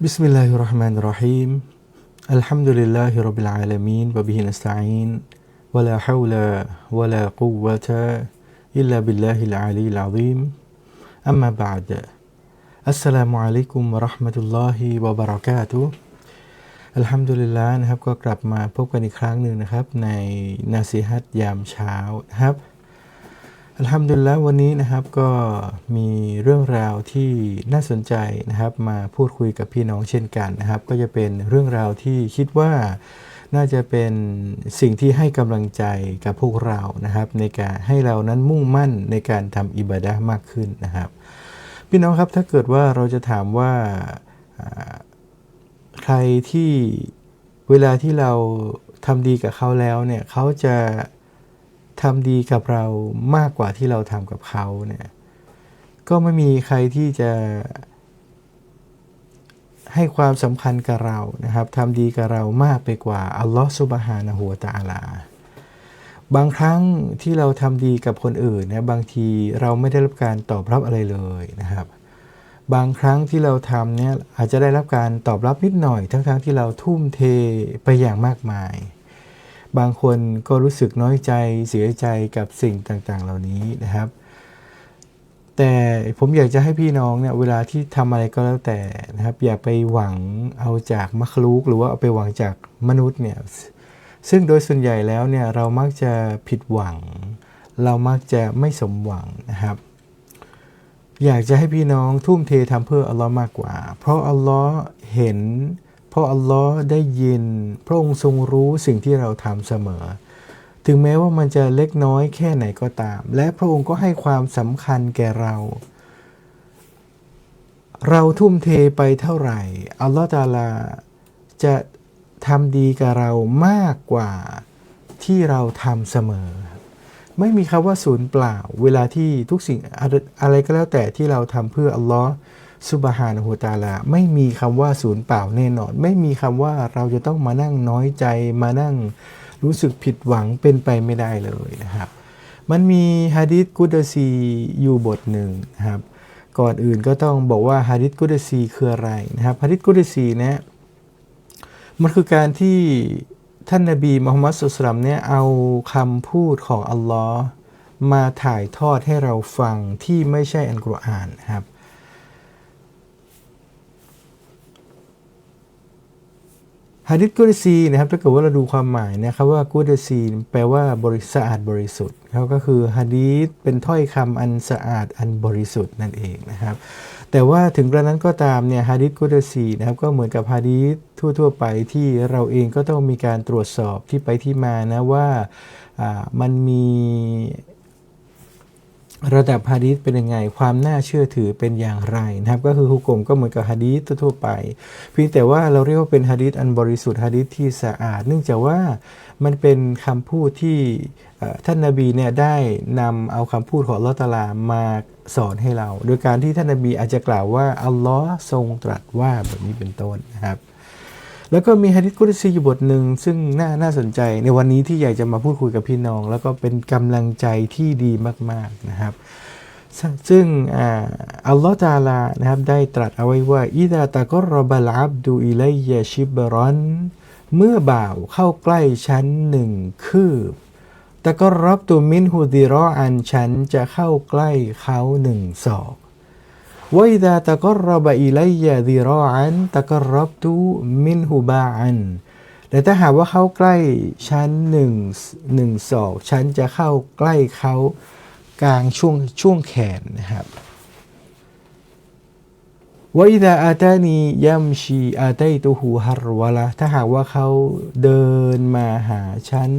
بسم الله الرحمن الرحيم الحمد لله رب العالمين وبه نستعين ولا حول ولا قوة إلا بالله العلي العظيم أما بعد السلام عليكم ورحمة الله وبركاته อัลฮัมดุลิลลาห์นะครับก็กลับมาพบกันอีกครั้งหนึ่งนะครับ ในนาซีฮัตยามเช้านะครับ อัลฮัมดุลิลละวันนี้นะครับก็มีเรื่องราวที่น่าสนใจนะครับ มาพูดคุยกับพี่น้องเช่นกันนะครับ ก็จะเป็นเรื่องราวที่คิดว่าน่าจะเป็นสิ่งที่ให้กำลังใจกับพวกเรานะครับ ในการให้เรานั้นมุ่งมั่นในการทำอิบาดะห์มากขึ้นนะครับ พี่น้องครับถ้าเกิดว่าเราจะถามว่าใครที่เวลาที่เราทำดีกับเขาแล้วเนี่ยเขาจะ ทำดีกับเรามากกว่าที่เราทำกับเขาเนี่ยก็ไม่มีใครที่จะให้ความสำคัญกับเรานะครับทำดีกับเรามากไปกว่าอัลลอฮฺสุบฮานะฮูวตาลา บางครั้งที่เราทำดีกับคนอื่นนะบางทีเราไม่ได้รับการตอบรับอะไรเลยนะครับ บางครั้งที่เราทำเนี่ยอาจจะได้รับการตอบรับนิดหน่อย ทั้งๆทที่เราทุ่มเทไปอย่างมากมาย บางคนก็รู้สึกน้อยใจเสียใจกับสิ่งต่างๆ เหล่านี้นะครับ แต่ผมอยากจะให้พี่น้องเนี่ยเวลาที่ทำอะไรก็แล้วแต่นะครับ อย่าไปหวังเอาจากมัคลูกหรือว่าเอาไปหวังจากมนุษย์เนี่ยซึ่งโดยส่วนใหญ่แล้วเนี่ยเรามักจะผิดหวัง เรามักจะไม่สมหวังนะครับ อยากจะให้พี่น้องทุ่มเททำเพื่ออัลลอฮ์มากกว่า เพราะอัลลอฮ์เห็น ราะอัลลอฮ์ได้ยิน พระองค์ทรงรู้สิ่งที่เราทำเสมอ ถึงแม้ว่ามันจะเล็กน้อยแค่ไหนก็ตาม และพระองค์ก็ให้ความสำคัญแก่เรา เราทุ่มเทไปเท่าไหร่ อัลลอฮ์ตาลาจะทำดีกับเรามากกว่าที่เราทำเสมอ ไม่มีคำว่าศูนย์เปล่า เวลาที่ทุกสิ่งอะไรก็แล้วแต่ที่เราทำเพื่ออัลลอฮ์ สุบฮานะฮูตาลาไม่มีคำว่าศูนย์เปล่าแน่นอน ไม่มีคำว่าเราจะต้องมานั่งน้อยใจมานั่งรู้สึกผิดหวังเป็นไปไม่ได้เลยนะครับ มันมีฮะดิษกุดซีอยู่บทหนึ่งนะครับ ก่อนอื่นก็ต้องบอกว่าฮะดิษกุดซีคืออะไรนะครับฮะดิษกุดซีเนี่ยมันคือการที่ท่านนาบีมุฮัมมัดสุลตัมเนี่ยเอาคำพูดของอัลลอฮ์มาถ่ายทอดให้เราฟังที่ไม่ใช่อัลกุรอานนะครับ ฮะดิษกุดซีนะครับถ้าเกิดว่าเราดูความหมายนะครับว่ากุดซีแปลว่าบริสะอาดบริสุทธิ์เขาก็คือฮะดีษเป็นถ้อยคำอันสะอาดอันบริสุทธิ์นั่นเองนะครับ แต่ว่าถึงกระนั้นก็ตามเนี่ยฮะดิษกุดซีนะครับก็เหมือนกับฮะดีษทั่ว ๆ ไปที่เราเองก็ต้องมีการตรวจสอบที่ไปที่มานะว่ามันมี ระดับฮะดีษเป็นยังไง ความน่าเชื่อถือเป็นอย่างไรนะครับ ก็คือฮุกกลมก็เหมือนกับฮะดีษทั่วไป เพียงแต่ว่าเราเรียกว่าเป็นฮะดีษอันบริสุทธิ์ฮะดีษที่สะอาด เนื่องจากว่ามันเป็นคำพูดที่ท่านนาบีเนี่ยได้นำเอาคำพูดของลอตลามาสอนให้เรา โดยการที่ท่านนาบีอาจจะกล่าวว่าอัลลอฮ์ทรงตรัสว่าแบบนี้เป็นต้นนะครับ แล้วก็มีฮะดิษกุรซีบทหนึ่งซึ่งน่าน่าสนใจในวันนี้ที่อยากจะมาพูดคุยกับพี่น้อง แล้วก็เป็นกำลังใจที่ดีมาก ๆนะครับ ซึ่งอัลลอฮฺตาลานะครับได้ตรัสเอาไว้ว่าอิดาตะกรบัลอับดูอิเลัยชิบรอนเมื่อบ่าวเข้าใกล้ชั้นหนึ่งคืบตะกรับตัวมินฮูดิรออันฉันจะเข้าใกล้เขาหนึ่งศอก วอิดาตะกรบอิลัยดิรออันตะกรับตูมินหูบาอันแต่ถ้าหากว่าเขาใกล้ชั้นหนึ่งหนึ่งศอกชั้นจะเข้าใกล้เขากลางช่วงช่วงแขนนะครับวอิดาอาตานียัมชีอาตัยตูหูฮารวะละถ้าหากว่าเขาเดินมาหาฉัน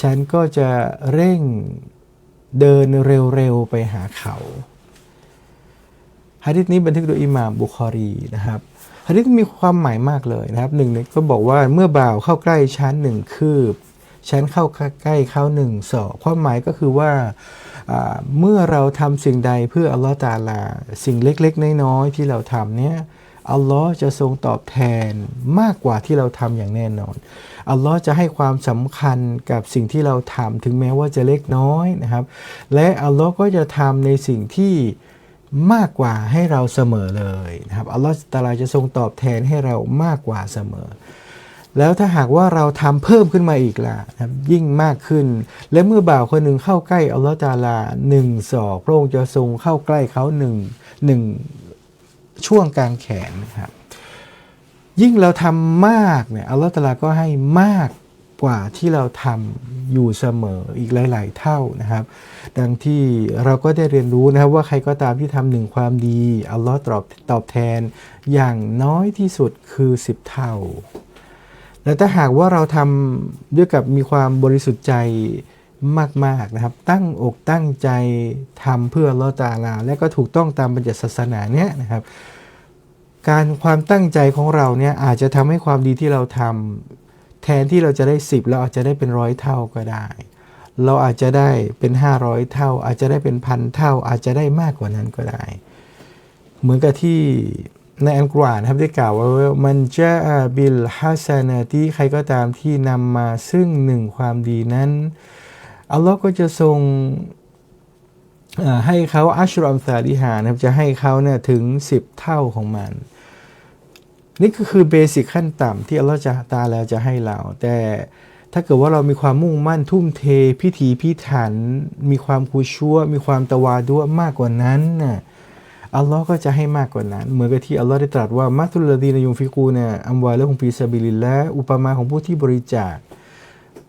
ฉันก็จะเร่งเดินเร็วๆไปหาเขา ฮะดิษนี้บันทึกโดยอิหม่ามบุคอรีนะครับฮะดิษมีความหมายมากเลยนะครับหนึ่งก็บอกว่าเมื่อบ่าวเข้าใกล้ชั้นหนึ่งคืบชั้นเข้าใกล้เข้าหนึ่งศอกความหมายก็คือว่าเมื่อเราทำสิ่งใดเพื่ออัลลอฮฺตาลา สิ่งเล็กๆ น้อยๆที่เราทำเนี้ยอัลลอฮ์จะทรงตอบแทนมากกว่าที่เราทำอย่างแน่นอน อัลลอฮ์จะให้ความสำคัญกับสิ่งที่เราทำถึงแม้ว่าจะเล็กน้อยนะครับ และอัลลอฮ์ก็จะทำในสิ่งที่ มากกว่าให้เราเสมอเลยนะครับอัลลอฮฺตาลาจะทรงตอบแทนให้เรามากกว่าเสมอ แล้วถ้าหากว่าเราทำเพิ่มขึ้นมาอีกล่ะนะครับยิ่งมากขึ้น และเมื่อบ่าวคนหนึ่งเข้าใกล้อัลลอฮฺตาลาหนึ่งศอกพระองค์จะทรงเข้าใกล้เขาหนึ่งหนึ่งช่วงกลางแขนนะครับยิ่งเราทำมากเนี่ยอัลลอฮฺตาลาก็ให้มาก กว่าที่เราทำอยู่เสมออีกหลาย ๆ เท่านะครับ ดังที่เราก็ได้เรียนรู้นะครับว่าใครก็ตามที่ทำหนึ่งความดี อัลลอฮ์ตอบตอบแทนอย่างน้อยที่สุดคือ 10 เท่า และถ้าหากว่าเราทำด้วยกับมีความบริสุทธิ์ใจมาก ๆ นะครับ ตั้งอกตั้งใจทำเพื่อลอตาลา และก็ถูกต้องตามบัญญัติศาสนาเนี้ยนะครับการความตั้งใจของเราเนี่ยอาจจะทำให้ความดีที่เราทำ แทนที่เราจะได้ 10 เราอาจจะได้เป็นร้อยเท่าก็ได้ เราอาจจะได้เป็น 500 เท่า อาจจะได้เป็นพันเท่า อาจจะได้มากกว่านั้นก็ได้ เหมือนกับที่ในอัลกุรานครับได้กล่าวว่ามันจะบิลฮัสนาที่ใครก็ตามที่นำมาซึ่งหนึ่งความดีนั้นอัลลอฮ์ก็จะทรงให้เขาอัชรอมซาลิฮานะครับจะให้เขาเนี่ยถึง 10 เท่าของมัน นี่ก็คือเบสิกขั้นต่ำที่อัลลอฮ์จะตาแล้วจะให้เรา แต่ถ้าเกิดว่าเรามีความมุ่งมั่นทุ่มเทพิถีพิถัน มีความคูชัวมีความตะวาดัวมากกว่านั้นน่ะอัลลอฮ์ก็จะให้มากกว่านั้น เหมือนกับที่อัลลอฮ์ได้ตรัสว่ามัตุลลดีนยุมฟิกูเนี่ยอัมวาและฮุมฟีซาบิลิลและอุปมาของผู้ที่บริจาค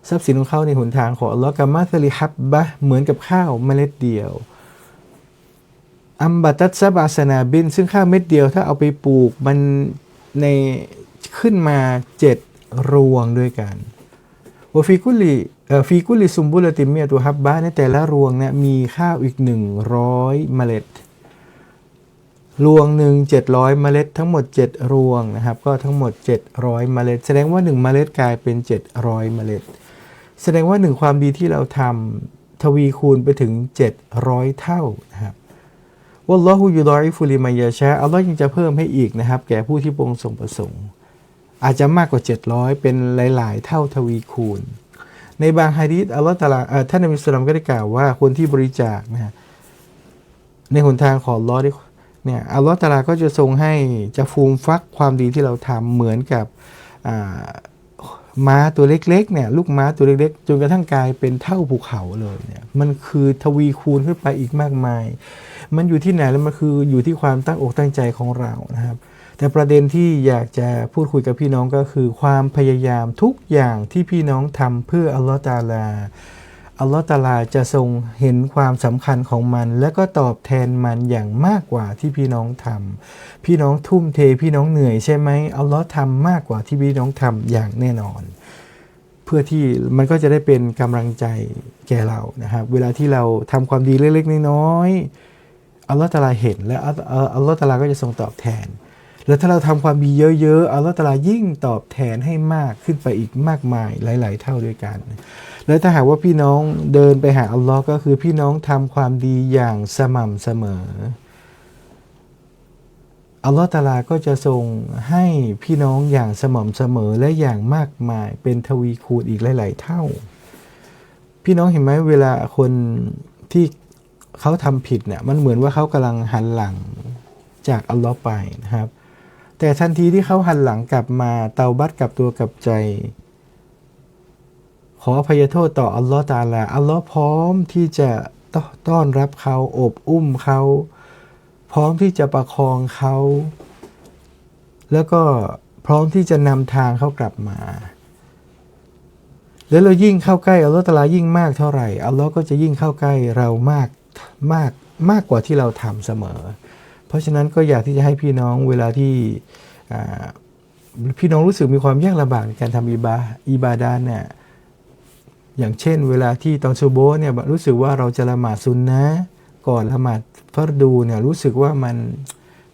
ทรัพย์สินของเขาในหนทางของอัลลอฮ์กัมมาสลิฮับบะเหมือนกับข้าวเมล็ดเดียวอัมบัตัสซะบาสนาบิน ซึ่งข้าวเม็ดเดียวถ้าเอาไปปลูกมัน ในขึ้นมาเจ็ดรวงด้วยกันวฟีกุลิเอ่อฟีกุลิซุมบุลติเมียตัวฮับบะในแต่ละรวงเนี่ยมีข้าวอีกหนึ่งร้อยเมล็ด รวงหนึ่ง700 เมล็ด ทั้งหมด 7 รวงนะครับ ก็ทั้งหมด 700 เมล็ด แสดงว่า 1 เมล็ดกลายเป็น 700 เมล็ด แสดงว่า 1 ความดีที่เราทำทวีคูณไปถึง 700 เท่านะครับ วัลลอฮุยูดอริฟุลิมายาชาอัลลอฮ์ยังจะเพิ่มให้อีกนะครับ แก่ผู้ที่ปรงทรงประสงค์ อาจจะมากกว่า 700 เป็นหลาย ๆ เท่าทวีคูณ ในบางฮะดีษอัลลอฮ์ตะอาลาท่านนบีสุลต่านก็ได้กล่าวว่าคนที่บริจาคนะฮะในหนทางของอัลลอฮ์เนี่ยอัลลอฮ์ตะอาลาก็จะทรงให้จะฟูมฟักความดีที่เราทำเหมือนกับอ่า ม้าตัวเล็กๆเนี่ยลูกม้าตัวเล็กๆ จนกระทั่งกลายเป็นเท่าภูเขาเลยเนี่ยมันคือทวีคูณขึ้นไปอีกมากมาย มันอยู่ที่ไหนแล้วมันคืออยู่ที่ความตั้งอกตั้งใจของเรานะครับ แต่ประเด็นที่อยากจะพูดคุยกับพี่น้องก็คือ ความพยายามทุกอย่างที่พี่น้องทำเพื่ออัลลอฮฺตาลา อัลลอฮ์ตาลาจะทรงเห็นความสำคัญของมัน และก็ตอบแทนมันอย่างมากกว่าที่พี่น้องทำพี่น้องทุ่มเทพี่น้องเหนื่อยใช่ไหมอัลลอฮ์ทำมากกว่าที่พี่น้องทำอย่างแน่นอน เพื่อที่มันก็จะได้เป็นกำลังใจแก่เรานะครับเวลาที่เราทำความดีเล็กๆน้อยๆอัลลอฮ์ตาลาเห็นและอัลอัลอฮ์ตาลาก็จะทรงตอบแทน แล้วถ้าเราทำความดีเยอะๆอัลลอฮ์ตาลายิ่งตอบแทนให้มากขึ้นไปอีกมากมายหลาย ๆ เท่าด้วยกัน แล้วถ้าหากว่าพี่น้องเดินไปหาอัลลอฮ์ก็คือพี่น้องทำความดีอย่างสม่ำเสมออัลลอฮ์ตาลาก็จะทรงให้พี่น้องอย่างสม่ำเสมอและอย่างมากมายเป็นทวีคูณอีกหลาย ๆ เท่า พี่น้องเห็นไหมเวลาคนที่เขาทำผิดเนี่ยมันเหมือนว่าเขากำลังหันหลังจากอัลลอฮ์ไปนะครับ แต่ทันทีที่เขาหันหลังกลับมาเตาบัตกลับตัวกลับใจ ขออภัยโทษต่ออัลลอฮ์ตาลาอัลลอฮ์พร้อมที่จะตต้อนรับเขาอบอุ้มเขา พร้อมที่จะประคองเขา แล้วก็พร้อมที่จะนำทางเขากลับมา แล้วเรายิ่งเข้าใกล้อัลลอฮ์ตาลายิ่งมากเท่าไหร่อัลลอฮ์ก็จะยิ่งเข้าใกล้เรามากมากมากกว่าที่เราทำเสมอ เพราะฉะนั้นก็อยากที่จะให้พี่น้องเวลาที่พี่น้องรู้สึกมีความยากลำบากในการทำอิบาอิบาดานเนี่ยอย่างเช่น เวลาที่ตอนซูโบเนี่ยรู้สึกว่าเราจะละหมาดซุนนะก่อนละหมาดฟัรดูเนี่ยรู้สึกว่ามัน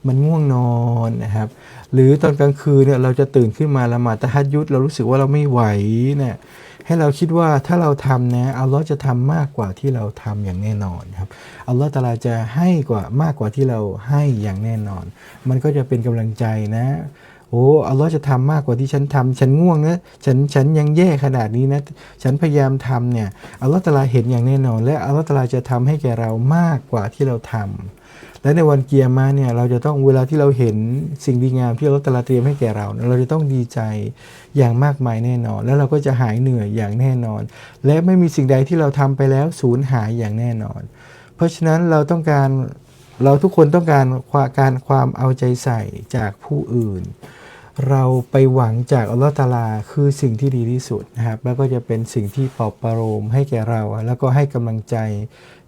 มันง่วงนอนนะครับ หรือตอนกลางคืนเนี่ยเราจะตื่นขึ้นมาละหมาดตะฮัดยุดเรารู้สึกว่าเราไม่ไหวเนี่ย ให้เราคิดว่าถ้าเราทำนะอัลลอฮ์จะทำมากกว่าที่เราทำอย่างแน่นอนครับอัลลอฮ์ตาลาจะให้กว่ามากกว่าที่เราให้อย่างแน่นอน มันก็จะเป็นกำลังใจนะโอ้อัลลอฮ์จะทำมากกว่าที่ฉันทำฉันง่วงนะฉันฉันยังแย่ขนาดนี้นะ ฉันพยายามทำเนี่ยอัลลอฮ์ตาลาเห็นอย่างแน่นอน และอัลลอฮ์ตาลาจะทำให้แก่เรามากกว่าที่เราทำ และในวันเกียร์มาเนี่ยเราจะต้องเวลาที่เราเห็นสิ่งดีงามที่อัลเลอฮฺตาลาเตรียมให้แก่เรา เราจะต้องดีใจอย่างมากมายแน่นอน แล้วเราก็จะหายเหนื่อยอย่างแน่นอน และไม่มีสิ่งใดที่เราทำไปแล้วสูญหายอย่างแน่นอน เพราะฉะนั้นเราต้องการเราทุกคนต้องการความการความเอาใจใส่จากผู้อื่น เราไปหวังจากอัลลอฮฺตาลาคือสิ่งที่ดีที่สุดนะครับแล้วก็จะเป็นสิ่งที่ปลอบประโลมให้แก่เรา แล้วก็ให้กำลังใจ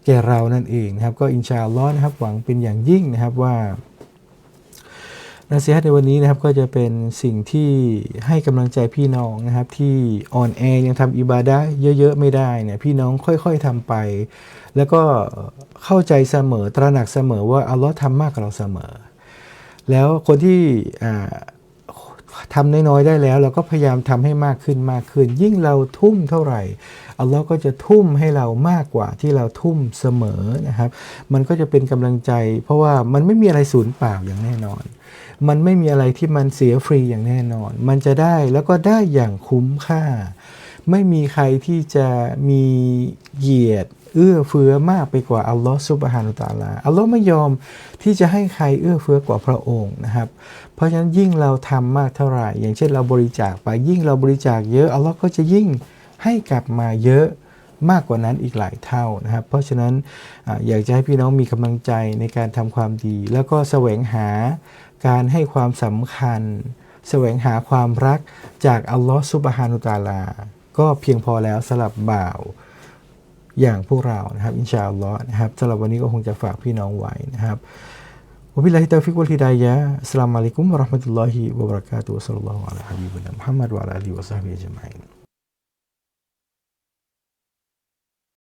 แก่เรานั่นเองนะครับ ก็อินชาอัลลอฮ์นะครับหวังเป็นอย่างยิ่งนะครับว่านาซีฮัตในวันนี้นะครับก็จะเป็นสิ่งที่ให้กำลังใจพี่น้องนะครับ ที่อ่อนแอยังทำอิบาดะเยอะๆไม่ได้เนี่ยพี่น้องค่อยๆทำไป แล้วก็เข้าใจเสมอตระหนักเสมอว่าอัลลอฮ์ทำมากกว่าเราเสมอ แล้วคนที่อ่าทำน้อยๆได้แล้ว เราก็พยายามทำให้มากขึ้นมากขึ้น ยิ่งเราทุ่มเท่าไหร่ อัลลอฮ์ก็จะทุ่มให้เรามากกว่าที่เราทุ่มเสมอนะครับ มันก็จะเป็นกำลังใจ เพราะว่ามันไม่มีอะไรสูญเปล่าอย่างแน่นอน มันไม่มีอะไรที่มันเสียฟรีอย่างแน่นอน มันจะได้แล้วก็ได้อย่างคุ้มค่า ไม่มีใครที่จะมีเหยียดเอื้อเฟื้อมากไปกว่าอัลลอฮ์ซุบฮานุตะอาลา อัลลอฮ์ไม่ยอมที่จะให้ใครเอื้อเฟื้อกว่าพระองค์นะครับ เพราะฉะนั้นยิ่งเราทำมากเท่าไหร่ อย่างเช่นเราบริจาคไปยิ่งเราบริจาคเยอะอัลลอฮ์ก็จะยิ่ง ให้กลับมาเยอะมากกว่านั้นอีกหลายเท่านะครับ เพราะฉะนั้นออยากจะให้พี่น้องมีกำลังใจในการทำความดี แล้วก็แสวงหาการให้ความสำคัญ แสวงหาความรักจากอัลลอฮ์ซุบฮานุตาลา ก็เพียงพอแล้วสำหรับบ่าวอย่างพวกเรานะครับ อินชาอัลลอฮ์นะครับสำหรับวันนี้ก็คงจะฝากพี่น้องไว้นะครับวบิลลาฮิตาฟิกวัลฮิดายะสลามุอะลัยกุมวะราะห์มะตุลลอฮิวะบะเราะกาตุฮ์วะศ็อลลัลลอฮุอะลาฮะบีบินะมุฮัมมัดวะอะลาอาลีฮิวะซอฮบิฮิอัจมัยน